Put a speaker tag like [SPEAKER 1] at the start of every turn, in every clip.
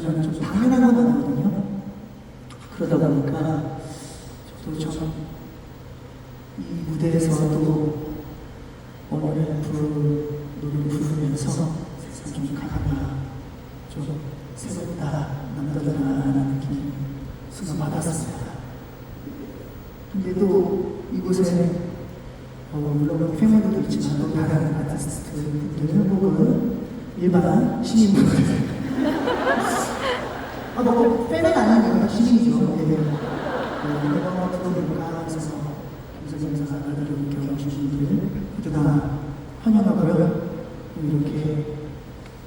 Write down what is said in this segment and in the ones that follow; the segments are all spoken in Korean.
[SPEAKER 1] 저는 좀 당연한 건 아니거든요. 그러다 보니까 저도 좀이 무대에서도 오늘의 부를 노래를 부르면서 세상 좀 가감이야 좀 새롭다 남다르다라는 느낌 순간 받았습니다. 근데 또 이곳에 어, 물론 팬분들도 있지만 또 다른 아티스트 분들 혹은 일반 시민분들 아, 뭐 팬은 아니고요 시민이죠. 예. 그 내가 들어볼까 하면서 김선생님과 나를 경험하신 분들 모두 다 환영하고요. 이렇게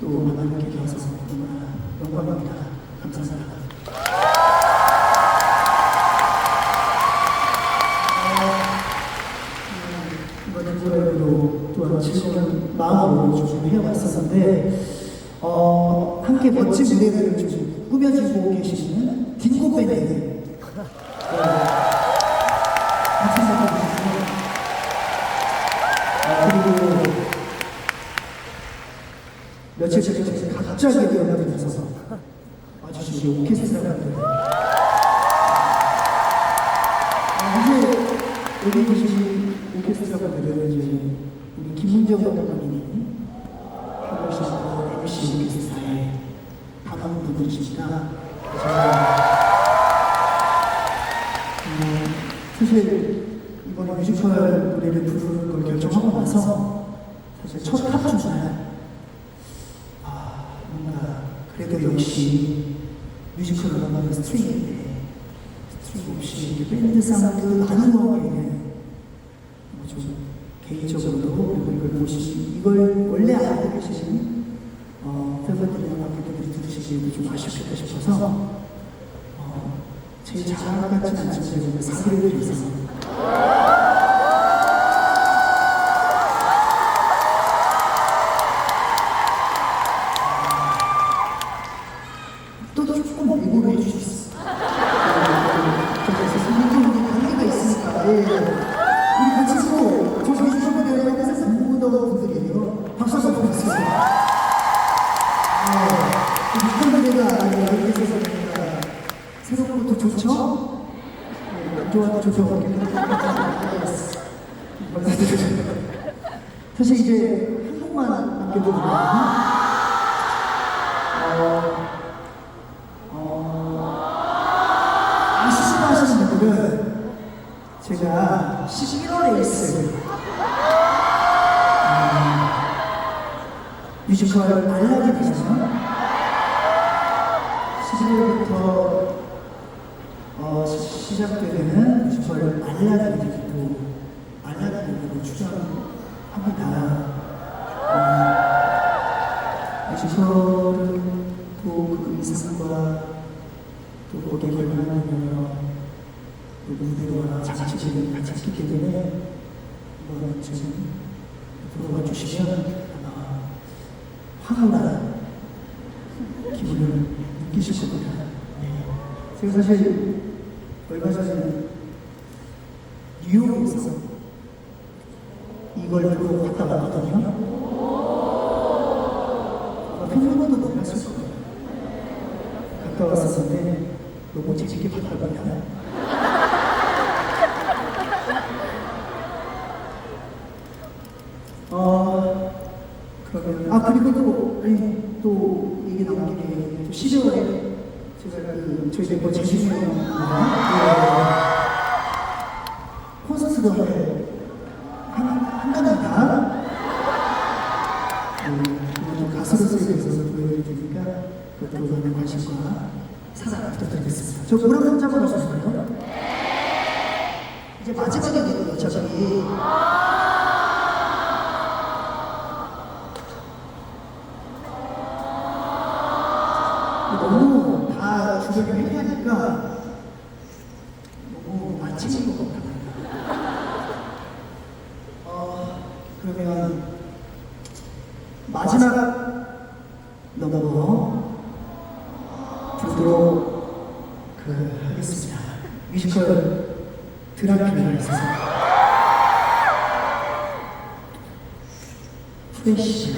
[SPEAKER 1] 또 만나게 되어서 너무나 영광입니다. 감사합니다. 이번 노래로 또한 즐거운 마음으로 좀 해왔었는데 어, 함께 멋진 무대를 좀 꾸며주고 계시는 네. 같이 시작해주시고 어, 그리고 며칠 전에 갑자기 연락이 있어서 와주신 우리 아, 이제 여기 계신 오케스트라 분들은 이제 우리 김문정 감독님 사실 이번에 뮤지컬 노래를 부르는 걸 결정하고 나서 사실 첫 합주날. 아 뭔가 그래도 역시 뮤지컬 음악은 스트링인데 스트링 없이 밴드 사운드 나누어가기에는 좀 개인적으로도 그리고 이걸 보시 이걸 원래 알고 계시는 어, 팬분들이나 관객분들이 들으시기에도 좀 아쉽겠다 싶어서 어, 제 자랑 같진 않지만 제가 사기를 드려서 또 조금 일부러 해주셨어. 그래서 선생님이 관계가 있으니까 예. 좋죠? 좋아도 좋죠. 사실 이제 한국만 남겨두거든요. 어, 아시시나 하시는 분들은 제가 11월에 있을 음, 뮤지컬 알라딘이잖아요. 11월부터 어, 시- 시작되는 뮤지컬 알라딘이 또 알라딘으로 출연합니다. 음, 뮤지컬은 또그 이상과 또 거기에 관련한 여러 또 무대와 장치들이 같이 있기 때문에 이거는 지금 들어가 주시면 아마 황홀한 기분을 느끼실 겁니다. 네. 제가 사실 얼마 전에 뉴욕에서 이걸 보고 갔다 왔거든요. 아마 팬분들도 놀랐을 거예요. 갔다 왔었는데 너무 재밌게 봤다고요. 어 그러면 아 그리고 또, 네, 또 얘기 나온 김에 또 12월에 제가 그 저희 멤버 재준이 형 그 한답니다. 그 가수로서에 대해서 보여드릴 테니까 그것도 많은 관심과 사랑 부탁드리겠습니다. 저 노래 한번 잡아 주실까요? 이제 마지막이거든요, 어차피. 너무 다 주변에 회의하니까 너무 마치는 것 같아요. 어, 그러면 마지막 넘버 부르도록 그 하겠습니다. 뮤지컬 드라큘라에서 프레시